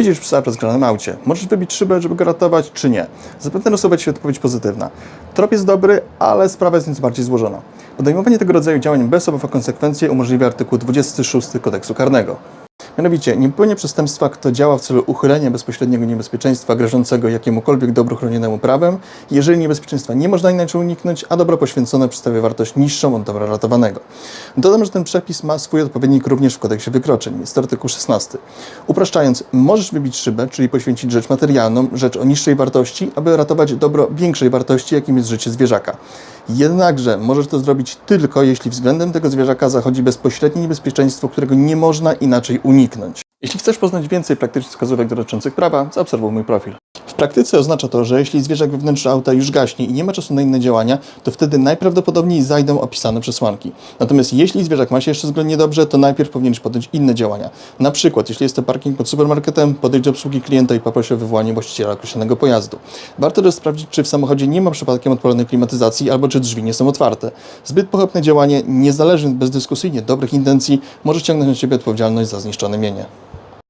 Jedziesz psa w rozgrzanym aucie. Możesz wybić szybę, żeby go ratować, czy nie. Zapewne nasuwa Ci odpowiedź pozytywna. Trop jest dobry, ale sprawa jest nieco bardziej złożona. Podejmowanie tego rodzaju działań bez obaw o konsekwencje umożliwia artykuł 26 kodeksu karnego. Mianowicie, nie popełnia przestępstwa, kto działa w celu uchylenia bezpośredniego niebezpieczeństwa grożącego jakiemukolwiek dobru chronionemu prawem, jeżeli niebezpieczeństwa nie można inaczej uniknąć, a dobro poświęcone przedstawia wartość niższą od dobra ratowanego. Dodam, że ten przepis ma swój odpowiednik również w kodeksie wykroczeń. Jest to artykuł 16. Upraszczając, możesz wybić szybę, czyli poświęcić rzecz materialną, rzecz o niższej wartości, aby ratować dobro większej wartości, jakim jest życie zwierzaka. Jednakże możesz to zrobić tylko, jeśli względem tego zwierzaka zachodzi bezpośrednie niebezpieczeństwo, którego nie można inaczej uniknąć. Jeśli chcesz poznać więcej praktycznych wskazówek dotyczących prawa, zaobserwuj mój profil. Praktyce oznacza to, że jeśli zwierzak we wnętrzu auta już gaśnie i nie ma czasu na inne działania, to wtedy najprawdopodobniej zajdą opisane przesłanki. Natomiast jeśli zwierzak ma się jeszcze względnie dobrze, to najpierw powinieneś podjąć inne działania. Na przykład, jeśli jest to parking pod supermarketem, podejdź do obsługi klienta i poproś o wywołanie właściciela określonego pojazdu. Warto też sprawdzić, czy w samochodzie nie ma przypadkiem odpalonej klimatyzacji albo czy drzwi nie są otwarte. Zbyt pochopne działanie, niezależnie bezdyskusyjnie dobrych intencji, może ciągnąć na Ciebie odpowiedzialność za zniszczone mienie.